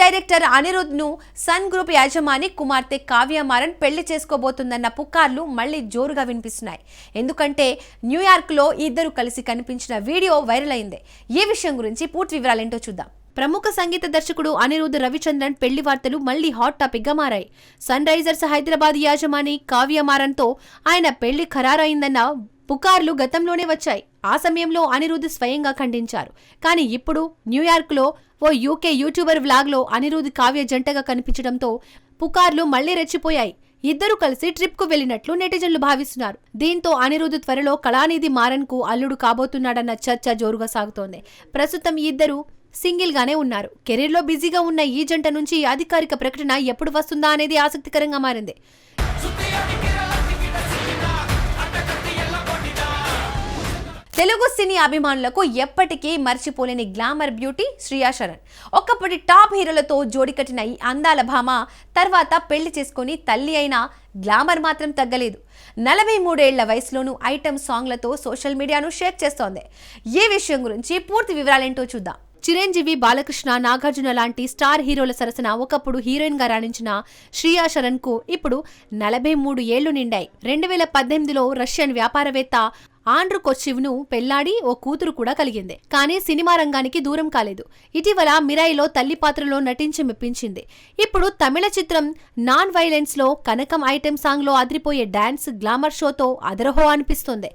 Director అనిరుద్ను Sun group యాజమాని కుమార్తె కావ్య మారన్ పెళ్ళి చేసుకోబోతుందన్న పుకార్లు మళ్ళీ జోరుగా వినిపిస్తున్నాయి. ఎందుకంటే న్యూయార్క్లో ఇద్దరు కలిసి కనిపించిన వీడియో వైరల్ అయింది. ఈ విషయం గురించి పూర్తి వివరాలేంటో చూద్దాం. ప్రముఖ సంగీత దర్శకుడు అనిరుద్ రవిచంద్రన్ పెళ్ళి వార్తలు మళ్ళీ హాట్ టాపిక్గా మారాయి. సన్ రైజర్స్ హైదరాబాద్ యాజమాని కావ్య మారన్తో ఆయన పెళ్ళి ఖరారైందన్న పుకార్లు గతంలోనే వచ్చాయి. ఆ సమయంలో అనిరుద్ స్వయంగా ఖండించారు. కానీ ఇప్పుడు న్యూయార్క్లో ఓ యూకే యూట్యూబర్ వ్లాగ్లో అనిరుద్ కావ్య జంటగా కనిపించడంతో పుకార్లు మళ్ళీ రెచ్చిపోయాయి. ఇద్దరు కలిసి ట్రిప్కు వెళ్ళినట్లు నెటిజన్లు భావిస్తున్నారు. దీంతో అనిరుద్ త్వరలో కళానిధి మారన్కు అల్లుడు కాబోతున్నాడన్న చర్చ జోరుగా సాగుతోంది. ప్రస్తుతం ఇద్దరు సింగిల్ గానే ఉన్నారు. కెరీర్లో బిజీగా ఉన్న ఈ జంట నుంచి అధికారిక ప్రకటన ఎప్పుడు వస్తుందా అనేది ఆసక్తికరంగా మారింది. తెలుగు సినీ అభిమానులకు ఎప్పటికీ మర్చిపోలేని గ్లామర్ బ్యూటీ శ్రియా శరణ్. ఒకప్పటి టాప్ హీరోలతో జోడి కట్టిన ఈ అందాల భామ తర్వాత పెళ్ళి చేసుకుని తల్లి అయిన గ్లామర్ మాత్రం తగ్గలేదు. నలభై మూడేళ్ళ వయసులోనూ ఐటమ్ సాంగ్లతో సోషల్ మీడియాను షేక్ చేస్తోంది. ఈ విషయం గురించి పూర్తి వివరాలేంటో చూద్దాం. చిరంజీవి బాలకృష్ణ నాగార్జున లాంటి స్టార్ హీరోల సరసన ఒకప్పుడు హీరోయిన్గా రాణించిన శ్రియా శరణ్కు ఇప్పుడు నలభై మూడు ఏళ్ళు నిండాయి. రెండు వేల పద్దెనిమిదిలో రష్యన్ వ్యాపారవేత్త ఆండ్రు కొచ్చివ్ను పెళ్ళాడి ఓ కూతురు కూడా కలిగింది. కానీ సినిమా రంగానికి దూరం కాలేదు. ఇటీవల మిరాయిలో తల్లి పాత్రలో నటించి మెప్పించింది. ఇప్పుడు తమిళ చిత్రం నాన్ వైలెన్స్లో కనకం ఐటెం సాంగ్లో అదిరిపోయే డాన్స్ గ్లామర్ షోతో అదరహో అనిపిస్తుంది.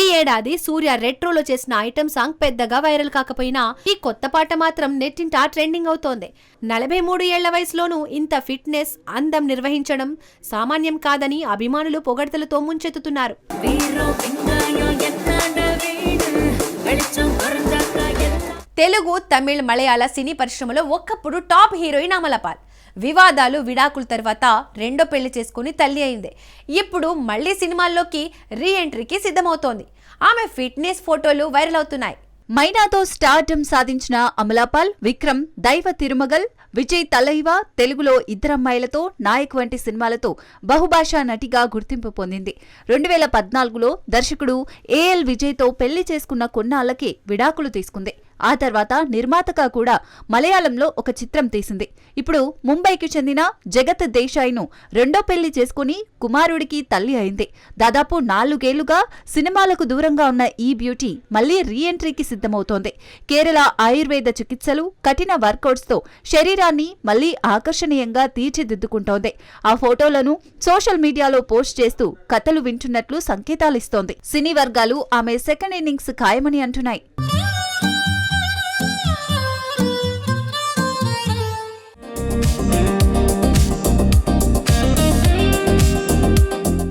ఈ ఏడాది సూర్య రెట్రోలో చేసిన ఐటెం సాంగ్ పెద్దగా వైరల్ కాకపోయినా ఈ కొత్త పాట మాత్రం నెట్టింట ట్రెండింగ్ అవుతోంది. నలభై మూడు ఏళ్ళ వయసులోనూ ఇంత ఫిట్నెస్ అందం నిర్వహించడం సామాన్యం కాదని అభిమానులు పొగడ్తలతో ముంచెత్తుతున్నారు. తెలుగు తమిళ్ మలయాళ సినీ పరిశ్రమలో ఒకప్పుడు టాప్ హీరోయిన్ అమలపాల్. వివాదాలు విడాకుల తర్వాత రెండో పెళ్ళి చేసుకుని తల్లి అయింది. ఇప్పుడు మళ్ళీ సినిమాల్లోకి రీ ఎంట్రీకి సిద్ధమవుతోంది. ఆమె ఫిట్నెస్ ఫోటోలు వైరల్ అవుతున్నాయి. మైనాతో స్టార్డమ్ సాధించిన అమలాపాల్ విక్రమ్ దైవ తిరుమగల్ విజయ్ తలైవ తెలుగులో ఇద్దరమ్మాయిలతో నాయక్ వంటి సినిమాలతో బహుభాషా నటిగా గుర్తింపు పొందింది. రెండు వేల పద్నాలుగులో దర్శకుడు ఏఎల్ విజయ్తో పెళ్ళి చేసుకున్న కొన్నాళ్ళకే విడాకులు తీసుకుంది. ఆ తర్వాత నిర్మాతగా కూడా మలయాళంలో ఒక చిత్రం తీసింది. ఇప్పుడు ముంబైకి చెందిన జగత్ దేశాయ్ను రెండో పెళ్ళి చేసుకుని కుమారుడికి తల్లి అయింది. దాదాపు నాలుగేళ్ళుగా సినిమాలకు దూరంగా ఉన్న ఈ బ్యూటీ మళ్ళీ రీఎంట్రీకి సిద్ధమవుతోంది. కేరళ ఆయుర్వేద చికిత్సలు కఠిన వర్కౌట్స్తో శరీరాన్ని మళ్ళీ ఆకర్షణీయంగా తీర్చిదిద్దుకుంటోంది. ఆ ఫోటోలను సోషల్ మీడియాలో పోస్ట్ చేస్తూ కథలు వింటున్నట్లు సంకేతాలిస్తోంది సినీ వర్గాలు ఆమె సెకండ్ ఇన్నింగ్స్ ఖాయమని అంటున్నాయి.